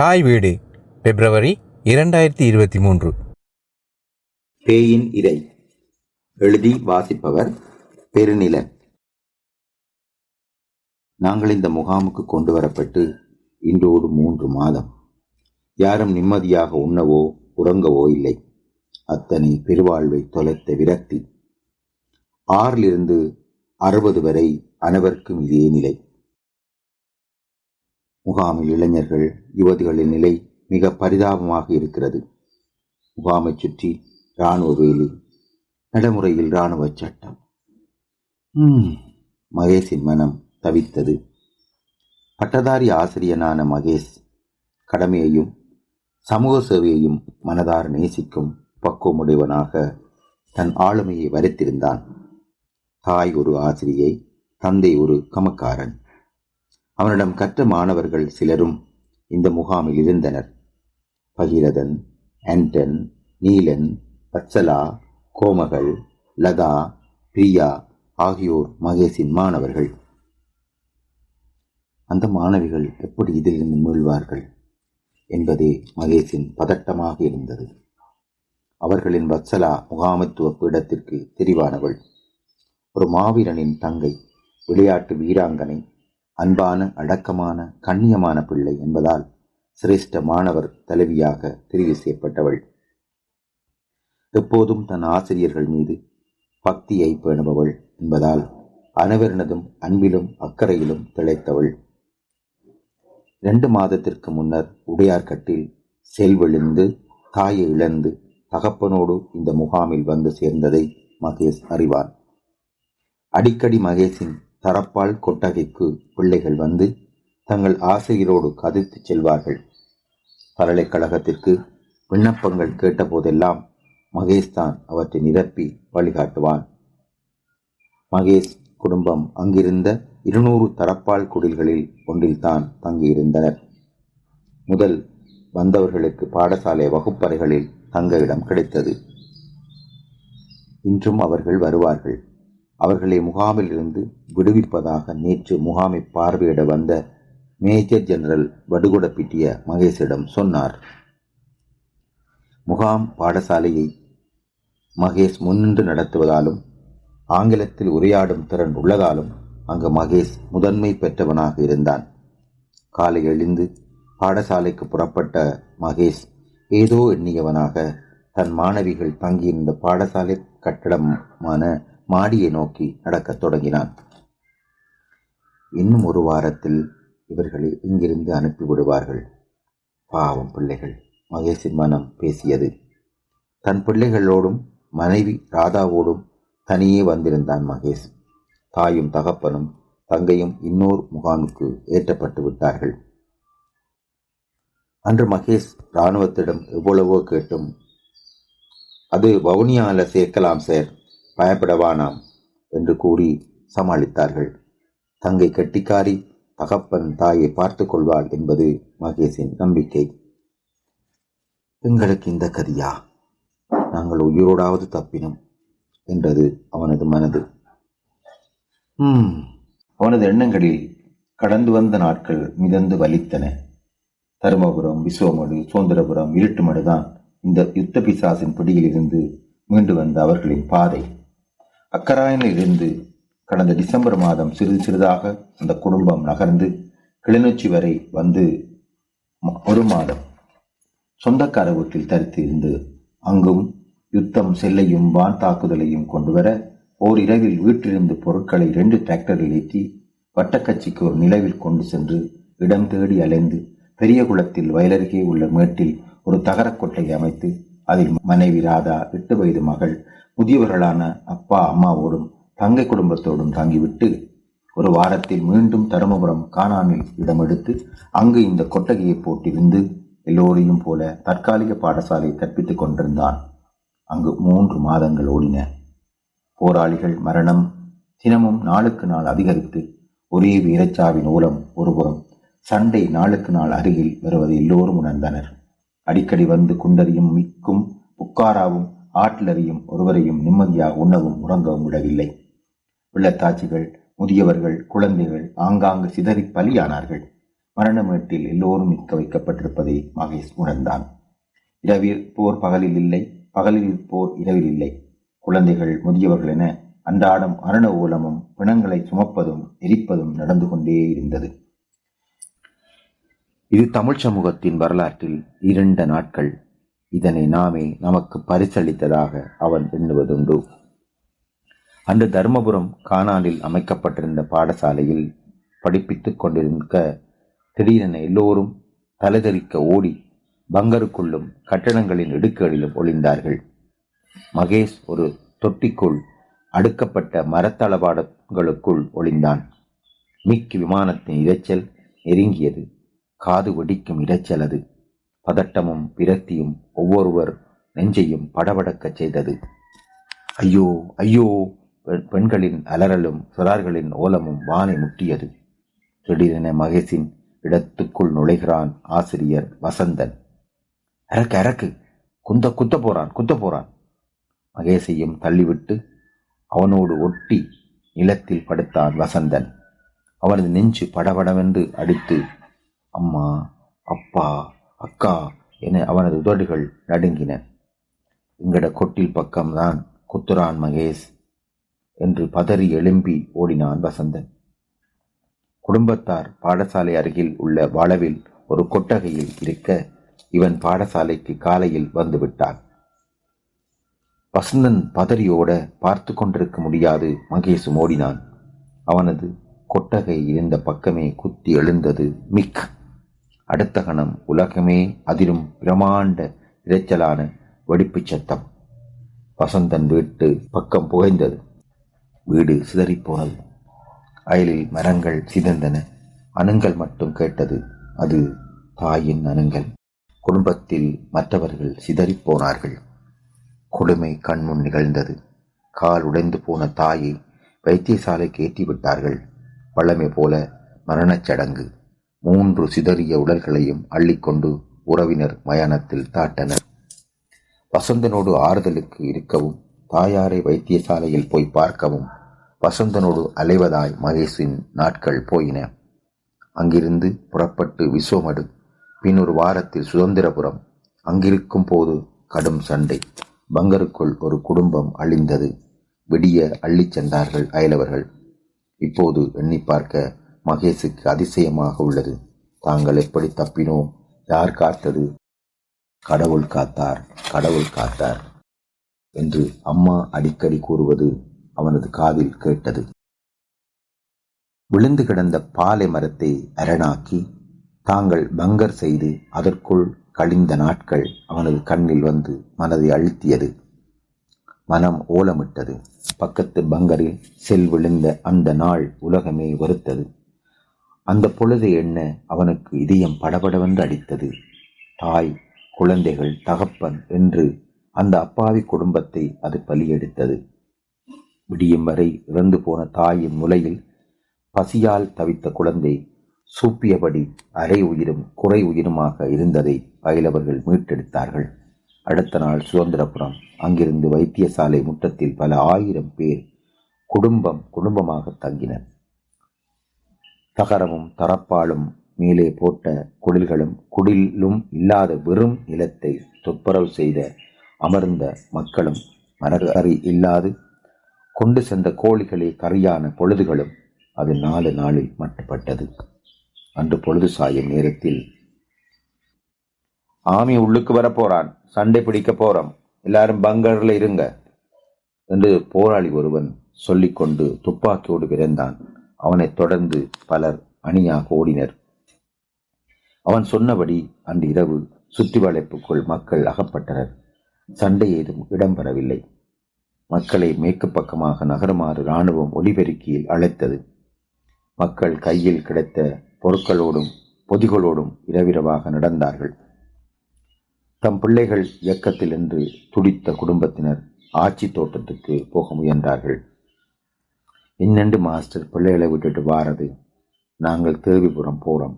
தாய் வீடு பிப்ரவரி இரண்டாயிரத்தி இருபத்தி மூன்று. பேயின் இறை எழுதி வாசிப்பவர் பெருநில. நாங்கள் இந்த முகாமுக்கு கொண்டு வரப்பட்டு இன்றோடு மூன்று மாதம். யாரும் நிம்மதியாக உண்ணவோ உறங்கவோ இல்லை. அத்தனை பெருவாழ்வை தொலைத்த விரக்தி. ஆறிலிருந்து அறுபது வரை அனைவருக்கும் இதே நிலை. முகாமில் இளைஞர்கள் யுவதிகளின் நிலை மிக பரிதாபமாக இருக்கிறது. முகாமைச் சுற்றி இராணுவ வேலி நடைமுறையில் இராணுவ சட்டம். மகேஷின் மனம் தவித்தது. பட்டதாரி ஆசிரியனான மகேஷ் கடமையையும் சமூக சேவையையும் மனதார நேசிக்கும் பக்குவமுடையவனாக தன் ஆளுமையை வரைத்திருந்தான். தாய் ஒரு ஆசிரியை தந்தை ஒரு கமக்காரன். அவனிடம் கற்ற மாணவர்கள் சிலரும் இந்த முகாமில் இருந்தனர். பகீரதன் ஆண்டன் நீலன் வத்சலா கோமகள் லதா பிரியா ஆகியோர் மகேஷின் மாணவர்கள். அந்த மாணவிகள் எப்படி இதிலிருந்து மீள்வார்கள் என்பதே மகேஷின் பதட்டமாக இருந்தது. அவர்களின் வத்சலா முகாமைத்துவ பீடத்திற்கு தெரிவானவள். ஒரு மாவீரனின் தங்கை விளையாட்டு வீராங்கனை அன்பான அடக்கமான கண்ணியமான பிள்ளை என்பதால் சிரேஷ்ட மாணவர் தலைவியாக தெரிவு செய்யப்பட்டவள். எப்போதும் தன் ஆசிரியர்கள் மீது பக்தியை பேணுபவள் என்பதால் அனைவரினதும் அன்பிலும் அக்கறையிலும் திளைத்தவள். இரண்டு மாதத்திற்கு முன்னர் உடையார்கட்டில் செல்வெழுந்து தாயை இழந்து தகப்பனோடு இந்த முகாமில் வந்து சேர்ந்ததை மகேஷ் அறிவான் அடிக்கடி மகேஷின் தரப்பால் கொட்டகைக்கு பிள்ளைகள் வந்து தங்கள் ஆசிரியரோடு கதைத்துச் செல்வார்கள். பல்கலைக்கழகத்திற்கு விண்ணப்பங்கள் கேட்டபோதெல்லாம் மகேஷ் தான் அவற்றை நிரப்பி வழிகாட்டுவான். மகேஷ் குடும்பம் அங்கிருந்த இருநூறு தரப்பால் குடில்களில் ஒன்றில்தான் தங்கியிருந்தனர். முதல் வந்தவர்களுக்கு பாடசாலை வகுப்பறைகளில் தங்க இடம் கிடைத்தது. இன்றும் அவர்கள் வருவார்கள். அவர்களை முகாமில் இருந்து விடுவிப்பதாக நேற்று முகாமை பார்வையிட வந்த மேஜர் ஜெனரல் வடுகுடப்பிட்டிய மகேஷிடம் சொன்னார். முகாம் பாடசாலையை மகேஷ் முன்னின்று நடத்துவதாலும் ஆங்கிலத்தில் உரையாடும் திறன் உள்ளதாலும் அங்கு மகேஷ் முதன்மை பெற்றவனாக இருந்தான். காலை எழுந்து பாடசாலைக்கு புறப்பட்ட மகேஷ் ஏதோ எண்ணியவனாக தன் மாணவிகள் தங்கியிருந்த பாடசாலை கட்டடமான மாடியை நோக்கி நடக்கத் தொடங்கினான். இன்னும் ஒரு வாரத்தில் இவர்களை இங்கிருந்து அனுப்பிவிடுவார்கள் பாவம் பிள்ளைகள் மகேஷின் மனம் பேசியது. தன் பிள்ளைகளோடும் மனைவி ராதாவோடும் தனியே வந்திருந்தான் மகேஷ். தாயும் தகப்பனும் தங்கையும் இன்னோர் முகாமுக்கு ஏற்றப்பட்டு விட்டார்கள். அன்று மகேஷ் இராணுவத்திடம் எவ்வளவோ கேட்டும் அது வவுனியாவில் சேர்க்கலாம் சார். பயப்படவானாம் என்று கூறி சமாளித்தார்கள். தங்கை கட்டிக்காரி தகப்பன் தாயை பார்த்து கொள்வாள் என்பது மகேஷின் நம்பிக்கை. எங்களுக்கு இந்த கதியா? நாங்கள் உயிரோடாவது தப்பினோம் என்றது அவனது மனது. ம் அவனது எண்ணங்களில் கடந்து வந்த நாட்கள் மிதந்து வலித்தன. தருமபுரம் விஸ்வமடு சுதந்திரபுரம் இருட்டுமடுதான் இந்த யுத்த பிசாசின் பிடியிலிருந்து மீண்டு வந்த அவர்களின் பாதை. அக்கராயனில் இருந்து கடந்த டிசம்பர் மாதம் சிறிது சிறிதாக அந்த குடும்பம் நகர்ந்து கிளிநொச்சி வரை வந்து ஒரு மாதம் சொந்தக்கார வீட்டில் தரித்து இருந்து அங்கும் யுத்தம் செல்லையும் வான் தாக்குதலையும் கொண்டு வர ஓர் இரவில் வீட்டிலிருந்து பொருட்களை ரெண்டு டிராக்டரில் ஏற்றி வட்டக்கட்சிக்கு ஒரு நிலவில் கொண்டு சென்று இடம் தேடி அலைந்து பெரிய குளத்தில் வயலருகே உள்ள மேட்டில் ஒரு தகரக் கொட்டையை அமைத்து அதில் மனைவி ராதா எட்டு வயது மகள் முதியவர்களான அப்பா அம்மாவோடும் தங்கை குடும்பத்தோடும் தங்கிவிட்டு ஒரு வாரத்தில் மீண்டும் தருமபுரம் காணாமில் இடமெடுத்து அங்கு இந்த கொட்டகையை போட்டிருந்து எல்லோரையும் போல தற்காலிக பாடசாலை கற்பித்துக் கொண்டிருந்தான். அங்கு மூன்று மாதங்கள் ஓடின. போராளிகள் மரணம் தினமும் நாளுக்கு நாள் அதிகரித்து ஒரே வீரச்சாவின் மூலம் ஒருபுறம் சண்டை நாளுக்கு நாள் அருகில் வருவதை எல்லோரும் உணர்ந்தனர். அடிக்கடி வந்து குண்டறியும் மிக்கும் புக்காராவும் ஆட்டிலறியும் ஒருவரையும் நிம்மதியாக உண்ணவும் உறங்கவும் விடவில்லை. வெள்ளத்தாச்சிகள் முதியவர்கள் குழந்தைகள் ஆங்காங்கு சிதறி பலியானார்கள். மரணமேட்டில் எல்லோரும் நிற்க வைக்கப்பட்டிருப்பதை மகேஷ் உணர்ந்தான். இரவில் போர் பகலில் இல்லை பகலில் போர் இரவில் இல்லை. குழந்தைகள் முதியவர்கள் என அன்றாடம் அரண ஊலமும் பிணங்களை சுமப்பதும் எரிப்பதும் நடந்து கொண்டே இருந்தது. இது தமிழ் சமூகத்தின் வரலாற்றில் இருண்ட நாட்கள். இதனை நாமே நமக்கு பரிசளித்ததாக அவன் எண்ணுவதுண்டு. அன்று தர்மபுரம் கானாலில் அமைக்கப்பட்டிருந்த பாடசாலையில் படிப்பித்துக் கொண்டிருக்க திடீரென எல்லோரும் தலைதெறிக்க ஓடி பங்கருக்குள்ளும் கட்டடங்களின் இடுக்குகளிலும் ஒளிந்தார்கள். மகேஷ் ஒரு தொட்டிக்குள் அடுக்கப்பட்ட மரத்தளபாடங்களுக்குள் ஒளிந்தான். மிக் விமானத்தின் இரைச்சல் நெருங்கியது. காது வெடிக்கும் இரைச்சல் அது. பதட்டமும் விரக்தியும் ஒவ்வொருவர் நெஞ்சையும் படபடக்கச் செய்தது. ஐயோ ஐயோ! பெண்- பெண்களின் அலறலும் சிறார்களின் ஓலமும் வானை முட்டியது. திடீரென மகேஷின் இடத்துக்குள் நுழைகிறான் ஆசிரியர் வசந்தன். அரக்கு அரக்கு! குந்த குத்த போறான் குத்த போறான்! மகேஷையும் தள்ளிவிட்டு அவனோடு ஒட்டி நிலத்தில் படுத்தான் வசந்தன். அவனது நெஞ்சு படபடவென்று அடித்து அம்மா அப்பா அக்கா என அவனது உதடுகள் நடுங்கின. எங்கட கொட்டில் பக்கம்தான் குத்துரான் மகேஷ் என்று பதறி எழும்பி ஓடினான் வசந்தன். குடும்பத்தார் பாடசாலை அருகில் உள்ள வளவில் ஒரு கொட்டகையில் இருக்க இவன் பாடசாலைக்கு காலையில் வந்துவிட்டான் வசந்தன் பதறியோட பார்த்து கொண்டிருக்க முடியாது மகேஷும் ஓடினான். அவனது கொட்டகை இருந்த பக்கமே குத்தி எழுந்தது மிக். அடுத்த கணம் உலகமே அதிரும் பிரமாண்ட இரைச்சலான வெடிப்புச் சத்தம். வசந்தன் வீட்டு பக்கம் புகைந்தது. வீடு சிதறிப்போனது. அயலில் மரங்கள் சிதந்தன. அணுங்கள் மட்டும் கேட்டது. அது தாயின் அணுங்கள் குடும்பத்தில் மற்றவர்கள் சிதறிப்போனார்கள். கொடுமை கண்முன் நிகழ்ந்தது. கால் உடைந்து போன தாயை வைத்தியசாலைக்கு ஏற்றி விட்டார்கள் போல மரணச் சடங்கு. மூன்று சிதறிய உடல்களையும் அள்ளிக்கொண்டு உறவினர் மயானத்தில் தாட்டனர். வசந்தனோடு ஆறுதலுக்கு இருக்கவும் தாயாரை வைத்தியசாலையில் போய் பார்க்கவும் வசந்தனோடு அலைவதாய் மகேஷின் நாட்கள் போயின. அங்கிருந்து புறப்பட்டு விஸ்வமடு பின் ஒரு வாரத்தில் சுதந்திரபுரம் அங்கிருக்கும் போது கடும் சண்டை. பங்கருக்குள் ஒரு குடும்பம் அழிந்தது. விடிய அள்ளிச் சென்றார்கள் அயலவர்கள். இப்போது எண்ணி பார்க்க மகேஷுக்கு அதிசயமாக உள்ளது. தாங்கள் எப்படி தப்பினோம்? யார் காத்தது? கடவுள் காத்தார் கடவுள் காத்தார் என்று அம்மா அடிக்கடி கூறுவது அவனது காதில் கேட்டது. விழுந்து கிடந்த பாலை மரத்தை அரணாக்கி தாங்கள் பங்கர் செய்து அதற்குள் கழிந்த நாட்கள் அவனது கண்ணில் வந்து மனதை அழுத்தியது. மனம் ஓலமிட்டது. பக்கத்து பங்கரில் செல் விழுந்த அந்த நாள் உலகமே வருத்தது அந்த பொழுது எண்ண அவனுக்கு இதயம் படபடவென்று அடித்தது. தாய் குழந்தைகள் தகப்பன் என்று அந்த அப்பாவி குடும்பத்தை அது பலியெடுத்தது. விடியும் வரை இறந்து போன தாயின் முலையில் பசியால் தவித்த குழந்தை சூப்பியபடி அரை உயிரும் குறை உயிருமாக இருந்ததை பயிலவர்கள் மீட்டெடுத்தார்கள். அடுத்த நாள் சுதந்திரபுரம். அங்கிருந்து வைத்தியசாலை முற்றத்தில் பல ஆயிரம் பேர் குடும்பம் குடும்பமாக தங்கினர். தகரமும் தரப்பாலும் மேலே போட்ட குடில்களும் குடிலும் இல்லாத வெறும் நிலத்தை துப்புரவு செய்த அமர்ந்த மக்களும் மரகறி இல்லாது கொண்டு சென்ற கோழிகளே கரியான பொழுதுகளும் அது நாலு நாளில் மட்டுப்பட்டது. அன்று பொழுது சாயும் நேரத்தில் ஆமி உள்ளுக்கு வர போறான். சண்டை பிடிக்க போறோம். எல்லாரும் பங்கரில் இருங்க என்று போராளி ஒருவன் சொல்லிக்கொண்டு துப்பாக்கியோடு விரைந்தான். அவனைத் தொடர்ந்து பலர் அணியாக ஓடினர். அவன் சொன்னபடி அன்று இரவு சுற்றி வளைப்புக்குள் மக்கள் அகப்பட்டனர். சண்டை ஏதும் இடம்பெறவில்லை. மக்களை மேற்கு பக்கமாக நகருமாறு இராணுவம் ஒலிபெருக்கியில் அழைத்தது. மக்கள் கையில் கிடைத்த பொருட்களோடும் பொதிகளோடும் இரவிரவாக நடந்தார்கள். தம் பிள்ளைகள் இயக்கத்தில் என்று துடித்த குடும்பத்தினர் ஆட்சி தோட்டத்துக்கு போக முயன்றார்கள். இன்னண்டு மாஸ்டர் பிள்ளைகளை விட்டுட்டு வாரது? நாங்கள் தேவிபுரம் போகிறோம்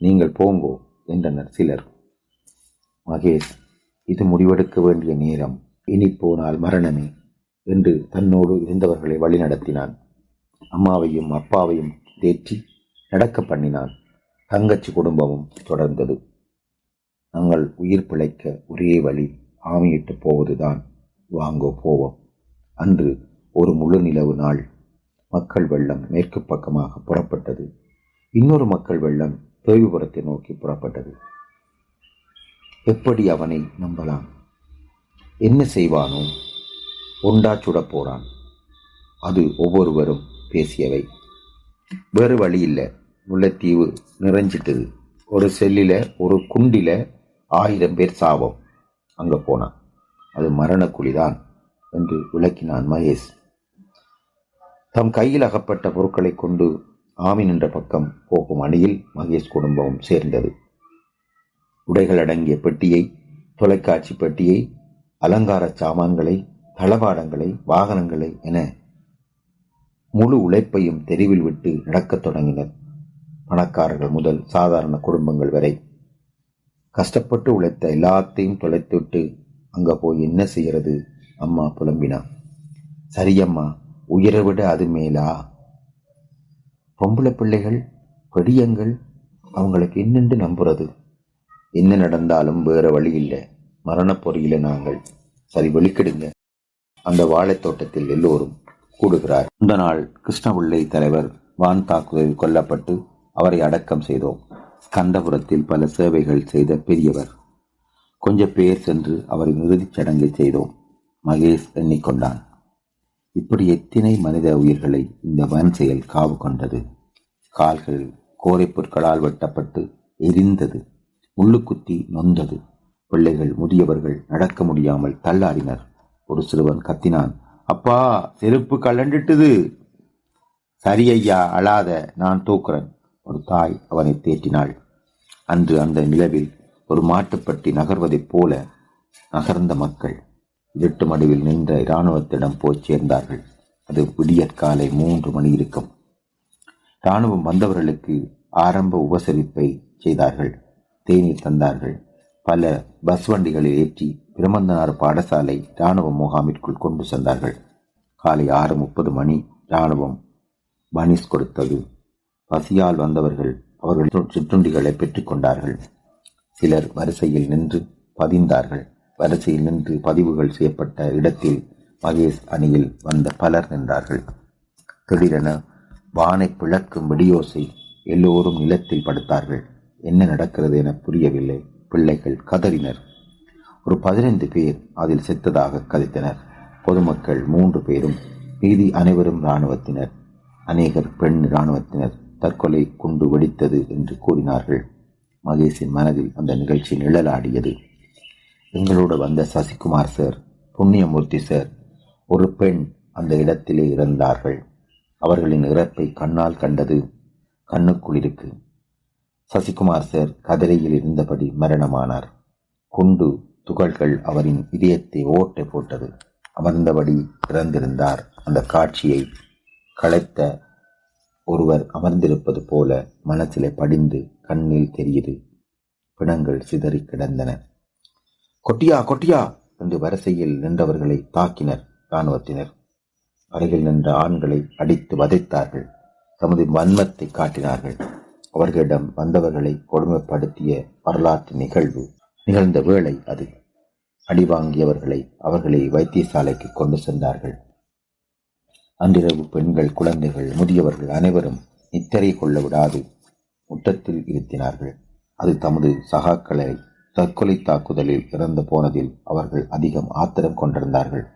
நீங்கள் போங்கோ என்றனர் சிலர். மகேஷ் இது முடிவெடுக்க வேண்டிய நேரம். இனி போனால் மரணமே என்று தன்னோடு இருந்தவர்களை வழிநடத்தினான் அம்மாவையும் அப்பாவையும் தேற்றி நடக்க பண்ணினான். தங்கச்சி குடும்பமும் தொடர்ந்தது. நாங்கள் உயிர் பிழைக்க ஒரே வழி ஆமையிட்டு போவதுதான். வாங்கோ போவோம். அன்று ஒரு முழு நிலவு நாள் மக்கள் வெள்ளம் மேற்கு பக்கமாக புறப்பட்டது. இன்னொரு மக்கள் வெள்ளம் தேவிபுரத்தை நோக்கி புறப்பட்டது. எப்படி அவனை நம்பலாம்? என்ன செய்வானோ? உண்டா சுடப் போறான். அது ஒவ்வொருவரும் பேசியவை. வேறு வழி இல்லை. முல்லைத்தீவு நிறைஞ்சிட்டது. ஒரு செல்லில் ஒரு குண்டில ஆயிரம் பேர் சாபம். அங்கே போனான். அது மரணக்குழிதான் என்று விளக்கினான் மகேஷ். தம் கையில் அகப்பட்ட பொருட்களை கொண்டு ஆமி என்ற பக்கம் போகும் அணியில் மகேஷ் குடும்பமும் சேர்ந்தது. உடைகள் அடங்கிய பெட்டியை தொலைக்காட்சி பெட்டியை அலங்கார சாமான்களை தளபாடங்களை வாகனங்களை என முழு உழைப்பையும் தெருவில் விட்டு நடக்கத் தொடங்கினர். பணக்காரர்கள் முதல் சாதாரண குடும்பங்கள் வரை கஷ்டப்பட்டு உழைத்த எல்லாத்தையும் தொலைத்துவிட்டு அங்கே போய் என்ன செய்யறது? அம்மா புலம்பினா சரியம்மா உயிரை விட அது மேலா? பொம்பளை பிள்ளைகள் பெடியங்கள் அவங்களுக்கு என்னென்று நம்புறது? என்ன நடந்தாலும் வேற வழி இல்லை. மரணப் பொறியில நாங்கள். சரி வெளிக்கிடுங்க. அந்த வாழைத் தோட்டத்தில் எல்லோரும் கூடுகிறார். இந்த நாள் கிருஷ்ணபிள்ளை தலைவர் வான் தாக்குதலில் கொல்லப்பட்டு அவரை அடக்கம் செய்தோம். கந்தபுரத்தில் பல சேவைகள் செய்த பெரியவர். கொஞ்ச பேர் சென்று அவரின் இறுதிச் சடங்கை செய்தோம். மகேஷ் எண்ணிக்கொண்டான் இப்படி எத்தனை மனித உயிர்களை இந்த வன் செயல் காவு கொண்டது? கால்கள் கோரை பொருட்களால் வெட்டப்பட்டு எரிந்தது முள்ளுக்குத்தி நொந்தது. பிள்ளைகள் முதியவர்கள் நடக்க முடியாமல் தள்ளாடினர். ஒரு சிறுவன் கத்தினான் அப்பா செருப்பு கலண்டுட்டுது சரி ஐயா அழாத நான் தூக்குறேன். ஒரு தாய் அவனை தேற்றினாள். அன்று அந்த நிலவில் ஒரு மாட்டுப்பட்டி நகர்வதைப் போல நகர்ந்த மக்கள் இருட்டு மடுவில் நின்ற இராணுவத்திடம் போய் சேர்ந்தார்கள். அது விடியற்காலை மூன்று மணி இருக்கும். இராணுவம் வந்தவர்களுக்கு ஆரம்ப உபசரிப்பை செய்தார்கள். தேநீர் தந்தார்கள். பல பஸ் வண்டிகளில் ஏற்றி பிரமந்தனார் பாடசாலை இராணுவ முகாமிற்குள் கொண்டு சென்றார்கள். காலை ஆறு முப்பது மணி இராணுவம் பனிஸ் கொடுத்தது. பசியால் வந்தவர்கள் அவர்கள் சிற்றுண்டிகளை பெற்றுக்கொண்டார்கள் சிலர் வரிசையில் நின்று பதிந்தார்கள். வரிசையில் நின்று பதிவுகள் செய்யப்பட்ட இடத்தில் மகேஷ் அணியில் வந்த பலர் நின்றார்கள். திடீரென வானை பிளக்கும் வெடியோசை எல்லோரும் நிலத்தில் படுத்தார்கள். என்ன நடக்கிறது என புரியவில்லை. பிள்ளைகள் கதறினர். ஒரு பதினைந்து பேர் அதில் செத்ததாக கதைத்தனர். பொதுமக்கள் மூன்று பேரும் மீதி அனைவரும் இராணுவத்தினர். அநேகர் பெண் இராணுவத்தினர் தற்கொலை குண்டு வெடித்தது என்று கூறினார்கள். மகேஷின் மனதில் அந்த நிகழ்ச்சி நிழலாடியது. எங்களோடு வந்த சசிகுமார் சார் புண்ணியமூர்த்தி சார் ஒரு பெண் அந்த இடத்திலே இறந்தார்கள் அவர்களின் இறப்பை கண்ணால் கண்டது கண்ணுக்குளிருக்கு சசிகுமார் சார் கதிரையில் இருந்தபடி மரணமானார். குண்டு துகள்கள் அவரின் இதயத்தை ஓட்டை போட்டது. அமர்ந்தபடி இறந்திருந்தார். அந்த காட்சியை களைத்த ஒருவர் அமர்ந்திருப்பது போல மனசிலே படிந்து கண்ணில் தெரியுது. பிணங்கள் சிதறி கிடந்தன. கொட்டியா கொட்டியா என்று வரிசையில் நின்றவர்களை தாக்கினர் இராணுவத்தினர். அருகில் நின்ற ஆண்களை அடித்து வதைத்தார்கள். தமது வன்மத்தை காட்டினார்கள். அவர்களிடம் வந்தவர்களை கொடுமைப்படுத்திய வரலாற்று நிகழ்வு. நிகழ்ந்த வேளை அது. அடிவாங்கியவர்களை அவர்களை வைத்தியசாலைக்கு கொண்டு சென்றார்கள். அன்றிரவு பெண்கள் குழந்தைகள் முதியவர்கள் அனைவரும் நித்திரை கொள்ள விடாது முற்றத்தில் இருத்தினார்கள். அது தமது சகாக்களை தற்கொலை தாக்குதலில் இறந்து போனதில் அவர்கள் அதிகம் ஆத்திரம் கொண்டிருந்தார்கள்.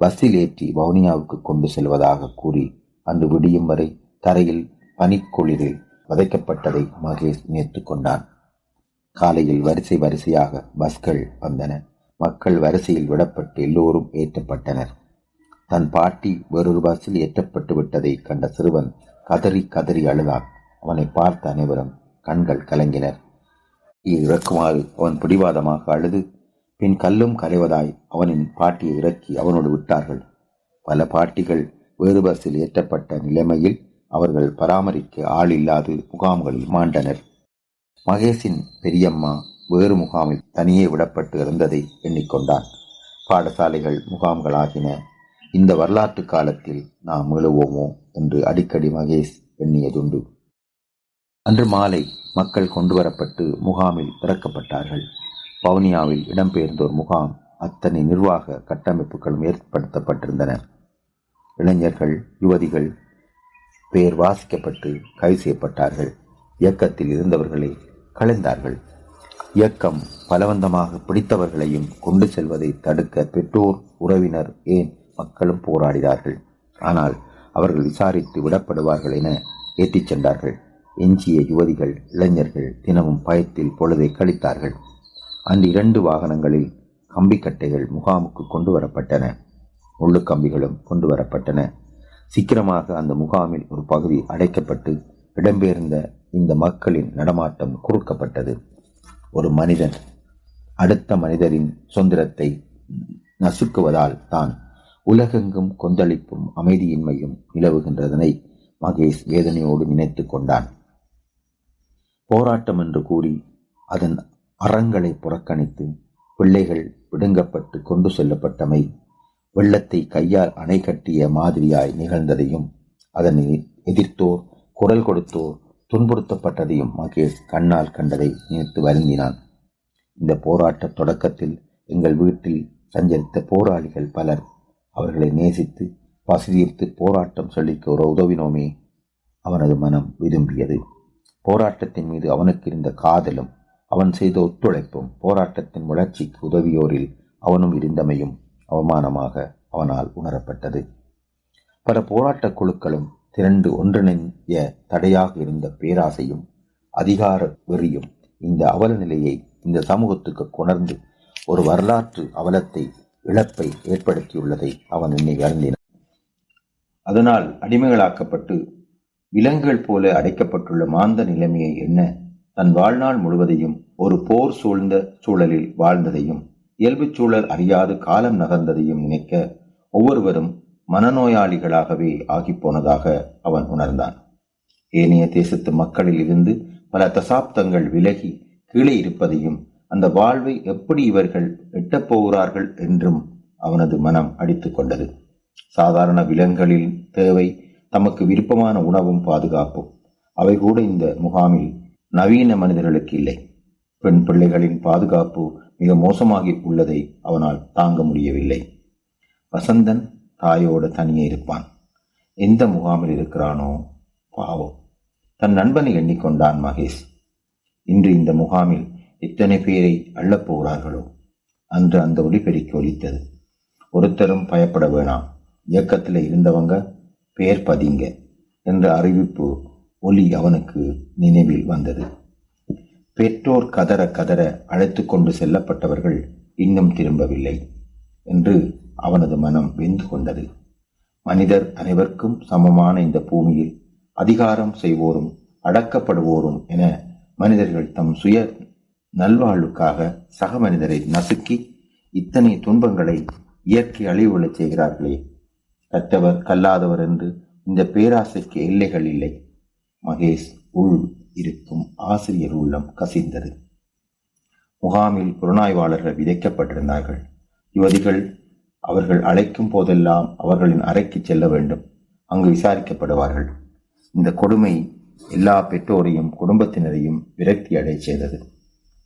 பஸ்ஸில் ஏற்றி வவுனியாவுக்கு கொண்டு செல்வதாக கூறி அன்று விடியும் வரை தரையில் பனிக்குளிரில் வதைக்கப்பட்டதை மகேஷ் நினைத்து கொண்டான். காலையில் வரிசை வரிசையாக பஸ்கள் வந்தன. மக்கள் வரிசையில் விடப்பட்டு எல்லோரும் ஏற்றப்பட்டனர். தன் பாட்டி வேறொரு பஸ்ஸில் ஏற்றப்பட்டு விட்டதை கண்ட சிறுவன் கதறி கதறி அழுதான். அவனை பார்த்த அனைவரும் கண்கள் கலங்கினர். இறக்குமாறு அவன் பிடிவாதமாக அழுது பின் கல்லும் கரைவதாய் அவனின் பாட்டியை இறக்கி அவனோடு விட்டார்கள். பல பாட்டிகள் வேறு பஸ்ஸில் ஏற்றப்பட்ட நிலைமையில் அவர்கள் பராமரிக்க ஆள் இல்லாது முகாம்களில் மாண்டனர். மகேஷின் பெரியம்மா வேறு முகாமில் தனியே விடப்பட்டு இருந்ததை எண்ணிக்கொண்டான். பாடசாலைகள் முகாம்களாகின. இந்த வரலாற்று காலத்தில் நாம் மீளுவோமோ என்று அடிக்கடி மகேஷ் எண்ணியதுண்டு. அன்று மாலை மக்கள் கொண்டுவரப்பட்டு முகாமில் இறக்கப்பட்டார்கள் வவுனியாவில் இடம்பெயர்ந்தோர் முகாம் அத்தனை நிர்வாக கட்டமைப்புகளும் ஏற்படுத்தப்பட்டிருந்தன. இளைஞர்கள் யுவதிகள் பெயர் வாசிக்கப்பட்டு கைது செய்யப்பட்டார்கள். இயக்கத்தில் இருந்தவர்களை கலைந்தார்கள். இயக்கம் பலவந்தமாக பிடித்தவர்களையும் கொண்டு செல்வதை தடுக்க பெற்றோர் உறவினர் ஏன் மக்களும் போராடினார்கள். ஆனால் அவர்கள் விசாரித்து விடப்படுவார்கள் என ஏற்றிச் சென்றார்கள். எஞ்சிய யுவதிகள் இளைஞர்கள் தினமும் பயத்தில் பொழுதை கழித்தார்கள். அன்று இரண்டு வாகனங்களில் கம்பிக்கட்டைகள் முகாமுக்கு கொண்டு வரப்பட்டன முள்ளு கம்பிகளும் கொண்டு வரப்பட்டன சீக்கிரமாக அந்த முகாமில் ஒரு பகுதி அடைக்கப்பட்டு இடம்பெயர்ந்த இந்த மக்களின் நடமாட்டம் குறுக்கப்பட்டது. ஒரு மனிதன் அடுத்த மனிதரின் சுதந்திரத்தை நசுக்குவதால் தான் உலகெங்கும் கொந்தளிப்பும் அமைதியின்மையும் நிலவுகின்றதனை மகேஷ் வேதனையோடு நினைத்து கொண்டான். போராட்டம் என்று கூறி அதன் அறங்களை புறக்கணித்து பிள்ளைகள் விடுங்கப்பட்டு கொண்டு செல்லப்பட்டமை வெள்ளத்தை கையால் அணை கட்டிய மாதிரியாய் நிகழ்ந்ததையும் அதனை எதிர்த்தோர் குரல் கொடுத்தோர் துன்புறுத்தப்பட்டதையும் மகேஷ் கண்ணால் கண்டதை நினைத்து வருந்தினான். இந்த போராட்ட தொடக்கத்தில் எங்கள் வீட்டில் சஞ்சரித்த போராளிகள் பலர் அவர்களை நேசித்து பசிதீர்த்து போராட்டம் சொல்லிக்க ஒரு உதவினோமே அவனது மனம் விரும்பியது. போராட்டத்தின் மீது அவனுக்கு இருந்த காதலும் அவன் செய்த ஒத்துழைப்பும் போராட்டத்தின் வளர்ச்சிக்கு உதவியோரில் அவனும் இருந்தமையும் அவமானமாக அவனால் உணரப்பட்டது. பல போராட்டக் குழுக்களும் திரண்டு ஒன்றிணைய தடையாக இருந்த பேராசையும் அதிகார வெறியும் இந்த அவல நிலையை இந்த சமூகத்துக்கு கொணர்ந்து ஒரு வரலாற்று அவலத்தை இழப்பை ஏற்படுத்தியுள்ளதை அவன் எண்ணி வருந்தினான் அதனால் அடிமைகளாக்கப்பட்டு விலங்குகள் போல அடைக்கப்பட்டுள்ள மாந்த நிலைமையை என்ன தன் வாழ்நாள் முழுவதையும் ஒரு போர் சூழ்ந்த சூழலில் வாழ்ந்ததையும் இயல்புச் சூழல் அறியாது காலம் நகர்ந்ததையும் நினைக்க ஒவ்வொருவரும் மனநோயாளிகளாகவே ஆகிப்போனதாக அவன் உணர்ந்தான். ஏனைய தேசத்து மக்களில் இருந்து பல தசாப்தங்கள் விலகி கீழே இருப்பதையும் அந்த வாழ்வை எப்படி இவர்கள் எட்டப் போகிறார்கள் என்றும் அவனது மனம் அடித்து கொண்டது. சாதாரண விலங்குகளின் தேவை தமக்கு விருப்பமான உணவும் பாதுகாப்பும். அவை கூட இந்த முகாமில் நவீன மனிதர்களுக்கு இல்லை. பெண் பிள்ளைகளின் பாதுகாப்பு மிக மோசமாகி உள்ளதை அவனால் தாங்க முடியவில்லை. வசந்தன் தாயோடு தனியே இருப்பான். எந்த முகாமில் இருக்கிறானோ? பாவம். தன் நண்பனை எண்ணிக்கொண்டான் மகேஷ். இன்று இந்த முகாமில் எத்தனை பேரை அள்ளப் போகிறார்களோ? அன்று அந்த ஒளிபெருக்கி ஒலித்தது. ஒருத்தரும் பயப்பட வேணாம். இயக்கத்தில் இருந்தவங்க பேர் பதிங்க என்ற அறிவிப்பு ஒலி அவனுக்கு நினைவில் வந்தது. பெற்றோர் கதற கதற அழைத்து கொண்டு செல்லப்பட்டவர்கள் இன்னும் திரும்பவில்லை என்று அவனது மனம் வெந்து கொண்டது. மனிதர் அனைவருக்கும் சமமான இந்த பூமியில் அதிகாரம் செய்வோரும் அடக்கப்படுவோரும் என மனிதர்கள் தம் சுய நல்வாழ்வுக்காக சக மனிதரை நசுக்கி இத்தனை துன்பங்களை இயற்கை அழிவுகளை செய்கிறார்களே கற்றவர் கல்லாதவர் என்று இந்த பேராசைக்கு எல்லைகள் இல்லை. மகேஷ் உள் இருக்கும் ஆசிரியர் உள்ளம் கசிந்தது. முகாமில் புலனாய்வாளர்கள் விதைக்கப்பட்டிருந்தார்கள். யுவதிகள் அவர்கள் அழைக்கும் போதெல்லாம் அவர்களின் அறைக்கு செல்ல வேண்டும். அங்கு விசாரிக்கப்படுவார்கள். இந்த கொடுமை எல்லா பெற்றோரையும் குடும்பத்தினரையும் விரக்தி அடை செய்தது.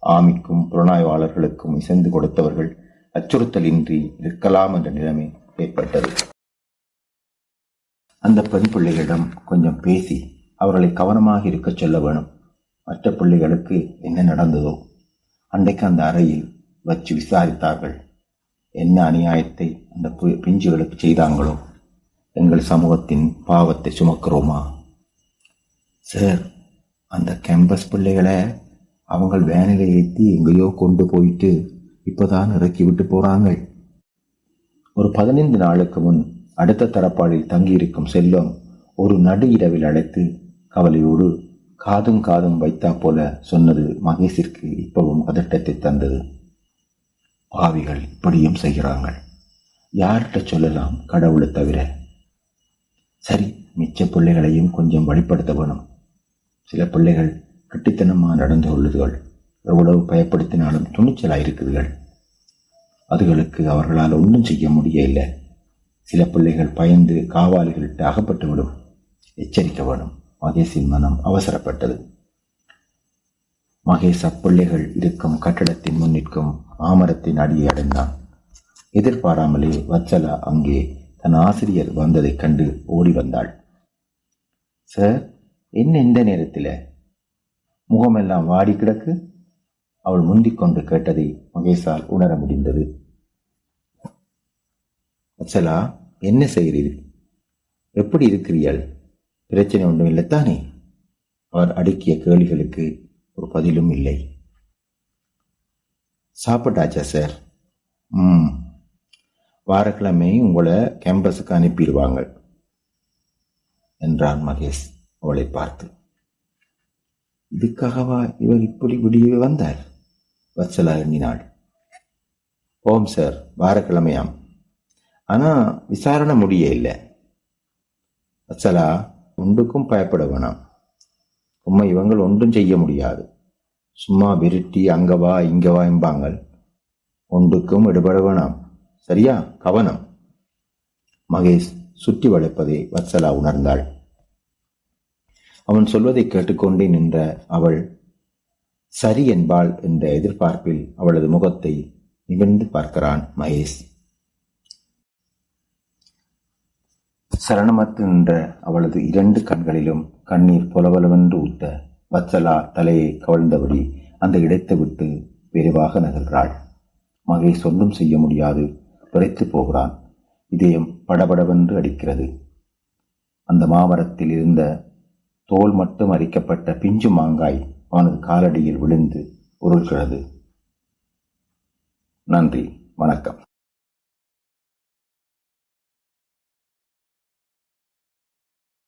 ஆமிக்கும் புலனாய்வாளர்களுக்கும் இசைந்து கொடுத்தவர்கள் அச்சுறுத்தலின்றி இருக்கலாம் என்ற நிலைமை ஏற்பட்டது. அந்த பெண் பிள்ளைகளிடம் கொஞ்சம் பேசி அவர்களை கவனமாக இருக்கச் சொல்ல வேணும். மற்ற பிள்ளைகளுக்கு என்ன நடந்ததோ அன்றைக்கு அந்த அறையில் வச்சு விசாரித்தார்கள். என்ன அநியாயத்தை அந்த பி- பிஞ்சுகளுக்கு செய்தாங்களோ? எங்கள் சமூகத்தின் பாவத்தை சுமக்கிறோமா? சார் அந்த கேம்பஸ் பிள்ளைகளை அவங்க வேனில் ஏற்றி எங்கேயோ கொண்டு போயிட்டு இப்போதான் இறக்கி விட்டு போகிறாங்க ஒரு பதினைந்து நாளுக்கு முன் அடுத்த தரப்பாளில் தங்கியிருக்கும் செல்வம் ஒரு நடு இரவில் அழைத்து கவலையோடு காதும் காதும் வைத்தா போல சொன்னது மகேஷிற்கு இப்பவும் அதட்டத்தை தந்தது. பாவிகள் இப்படியும் செய்கிறாங்க யார்கிட்ட சொல்லலாம் கடவுளை தவிர? சரி மிச்ச பிள்ளைகளையும் கொஞ்சம் வழிப்படுத்த வேணும். சில பிள்ளைகள் கட்டித்தனமாக நடந்து கொள்ளுதுகள். எவ்வளவு பயப்படுத்தினாலும் துணிச்சலாயிருக்குதுகள். அதுகளுக்கு அவர்களால் ஒன்றும் செய்ய முடியலை சில பிள்ளைகள் பயந்து காவாலிகளிட்டு அகப்பட்டு விடும் எச்சரிக்க வேணும். மகேஷின் மனம் அவசரப்பட்டது. மகேஷ் அப்பிள்ளைகள் இருக்கும் கட்டடத்தின் முன்னிற்கும் ஆமரத்தின் அடியை அடைந்தான். எதிர்பாராமலே வச்சலா அங்கே தன் ஆசிரியர் வந்ததைக் கண்டு ஓடி வந்தாள். சார் என்ன இந்த நேரத்தில்? முகமெல்லாம் வாடி கிடக்கு? அவள் முந்திக் கொண்டு கேட்டதை மகேஷால் உணர முடிந்தது. அச்சலா என்ன செய்கிறீர்? எப்படி இருக்கிறீர்கள்? பிரச்சனை ஒன்றும் இல்லைத்தானே அவர் அடுக்கிய கேள்விகளுக்கு ஒரு பதிலும் இல்லை. சாப்பிட்டாச்சா சார்? ம். வாரக்கிழமை உங்களை கேம்பஸுக்கு அனுப்பிடுவாங்க என்றான் மகேஷ் அவளை பார்த்து. இதுக்காகவா இவர் இப்படி விடியவே வந்தார்? வச்சலா எண்ணினாள். ஓம் சார். வாரக்கிழமையாம். ஆனால் விசாரணை முடிய இல்லை. அச்சலா ஒன்றுக்கும் பயப்பட வேணாம். உண்மை இவங்கள் ஒன்றும் செய்ய முடியாது. சும்மா விருட்டி அங்கே வா இங்கே வா என்பாங்கள். ஒன்றுக்கும் எடுபட வேணாம். சரியா? கவனம். மகேஷ் சுற்றி வளைப்பதை வத்சலா உணர்ந்தாள். அவன் சொல்வதை கேட்டுக்கொண்டே நின்ற அவள் சரி என்பாள் என்ற எதிர்பார்ப்பில் அவளது முகத்தை நிமிர்ந்து பார்க்கிறான் மகேஷ். சரணமத்து நின்ற அவளது இரண்டு கண்களிலும் கண்ணீர் பொலவலவென்று ஊத்த வத்சலா தலையை கவிழ்ந்தபடி அந்த இடத்தை விட்டு விரைவாக நகர்கிறாள். மகேஷ் ஒன்றும் செய்ய முடியாது. விரைத்து போகிறான். இதயம் படபடவென்று அடிக்கிறது. அந்த மாமரத்தில் இருந்த தோல் மட்டும் அரிக்கப்பட்ட பிஞ்சு மாங்காய் அவனது காலடியில் விழுந்து உருள்கிறது நன்றி. வணக்கம்.